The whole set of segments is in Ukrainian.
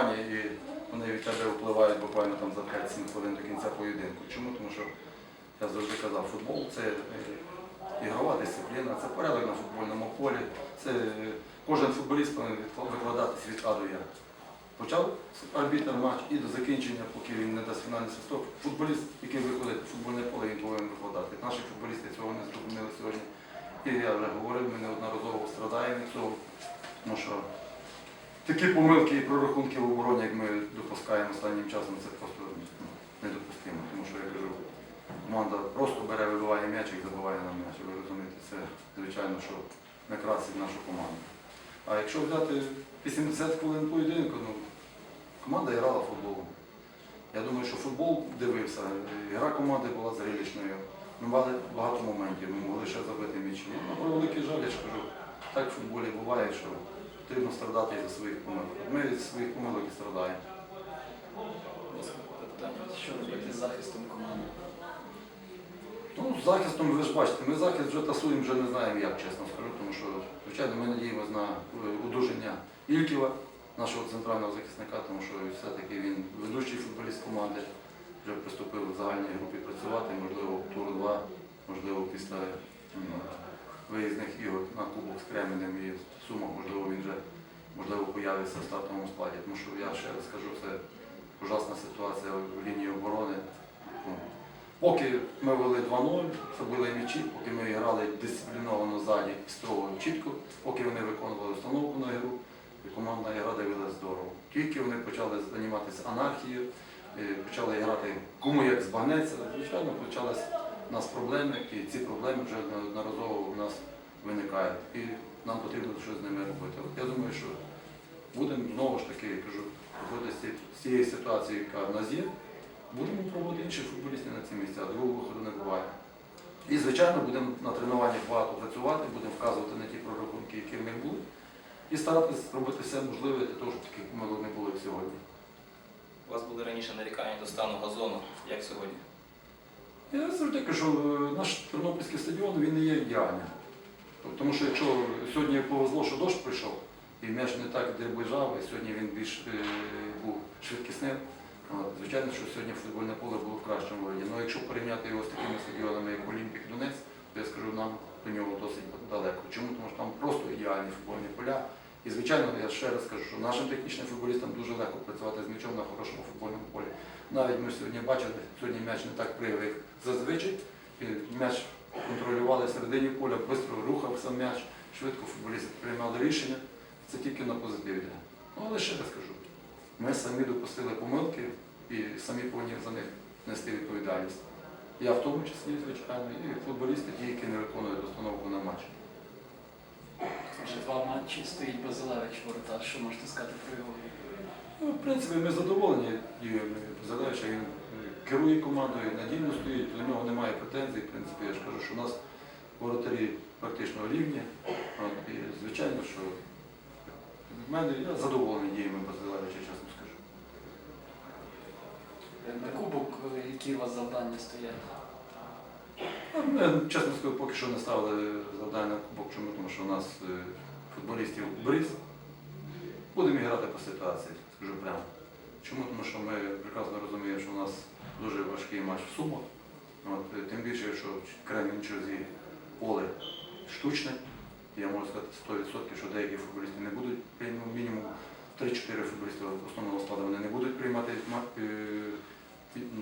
І вони від тебе впливають буквально там за 5-7 хвилин до кінця поєдинку. Чому? Тому що я завжди казав, футбол це е, ігрова дисципліна, це порядок на футбольному полі. Це е, кожен футболіст повинен викладатись від А до Я. Почав арбітр матч і до закінчення, поки він не дасть фінальний свисток. Футболіст, який виходить в футбольне поле, він повинен викладати. Наші футболісти цього не зрозуміли сьогодні. І я вже говорив, ми неодноразово страдаємо від цього, тому що такі помилки і прорахунки в обороні, як ми допускаємо останнім часом, це просто ну, недопустимо. Тому що я кажу, команда просто бере, вибиває м'яч і забиває нам м'яч. Ви розумієте, це звичайно, що не красить нашу команду. А якщо взяти 80 хвилин поєдинку, ну, команда грала в футбол. Я думаю, що футбол дивився, гра команди була зрелищною. Ми мали багато моментів, ми могли ще забити м'ячі. Ну, про великий жаль, я ж кажу, так в футболі буває, що потрібно страдати і за своїх помилок. Ми від своїх помилок і страдаємо. Що робити з захистом команди? Ну, з захистом, ви ж бачите, ми захист вже тасуємо, вже не знаємо, як чесно скажу, тому що, звичайно, ми надіємося на е, одужання Ільківа, нашого центрального захисника, тому що все-таки він ведучий футболіст команди, вже приступив в загальній групі працювати, можливо, тур 2, можливо, після виїзних ігор Кременем і Сумах, можливо, він вже можливо, появиться в стартовому складі, тому що я ще раз скажу, це ужасна ситуація в лінії оборони. Ну, Поки ми вели 2-0, забили м'ячі, поки ми грали дисципліновано ззаді, строго, чітко, поки вони виконували установку на ігру, і командна гра дивилася здорово. Тільки вони почали займатися анархією, е, почали грати кому як збагнеться, звичайно, почалися у нас проблеми, і ці проблеми вже неодноразово у нас виникають. І нам потрібно щось з ними робити. От я думаю, що будемо знову ж таки, я кажу, виходити з цієї ситуації, яка в нас є, будемо проводити інших футболістів на ці місця, другого виходу не буває. І, звичайно, будемо на тренуваннях багато працювати, будемо вказувати на ті прорахунки, які в них були, і старатися робити все можливе для того, щоб таких помилок не було як сьогодні. У вас були раніше нарікання до стану газону, як сьогодні? Я завжди кажу, е, наш Тернопільський стадіон він не є ідеальним. Тому що якщо сьогодні повезло, що дощ прийшов, і м'яч не так дрібежав, і сьогодні він більш е, був швидкісним, звичайно, що сьогодні футбольне поле було в кращому вигляді. Ну якщо порівняти його з такими стадіонами, як Олімпік Донець, то я скажу, нам до нього досить далеко. Чому? Тому що там просто ідеальні футбольні поля. І звичайно, я ще раз скажу, що нашим технічним футболістам дуже легко працювати з м'ячом на хорошому футбольному полі. Навіть ми сьогодні бачили, сьогодні м'яч не так пригав, як зазвичай. М'яч контролювали середині поля, швидко рухався м'яч, швидко футболісти приймали рішення. Це тільки на позитиві. Ну, але ще раз кажу, ми самі допустили помилки і самі повинні за них нести відповідальність. Я в тому числі, звичайно, і футболісти, ті, які не виконують установку на матч. Вже два матчі стоїть Базилевич воротар. Що можете сказати про його? Ну, в принципі, ми задоволені він е, керує командою, надійно стоїть, до нього немає претензій. В принципі, я ж кажу, що у нас воротарі практично рівні. От, і звичайно, що в мене я задоволений діями Базилевича, чесно скажу. На кубок, е, які у вас завдання стоять? Ну, Ми, чесно скажу, поки що не ставили завдання на кубок, чому, тому що у нас е, футболістів бриз. Будемо грати по ситуації, скажу прямо. Чому? Тому що ми прекрасно розуміємо, що у нас дуже важкий матч в Сумах. От, е, тим більше, що Кремінчузі поле штучне. Я можу сказати 100%, що деякі футболісти не будуть приймати мінімум 3-4 футболісти основного складу вони не будуть приймати ма- е,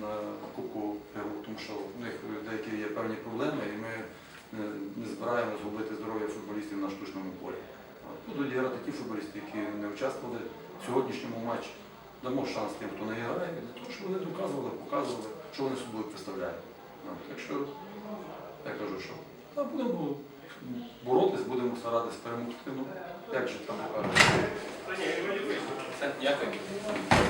на Кубку ГРУ, тому що в них деякі є певні проблеми, і ми не, не збираємо згубити здоров'я футболістів на штучному полі. Будуть грати ті футболісти, які не участвували в сьогоднішньому матчі. Дамо шанс тим, хто не грає, для того, щоб вони доказували, показували, що вони собою представляють. От, Так що я кажу, що та будемо боротись, будемо старатись перемогти. Ну, як же там покажуть. Все, дякую.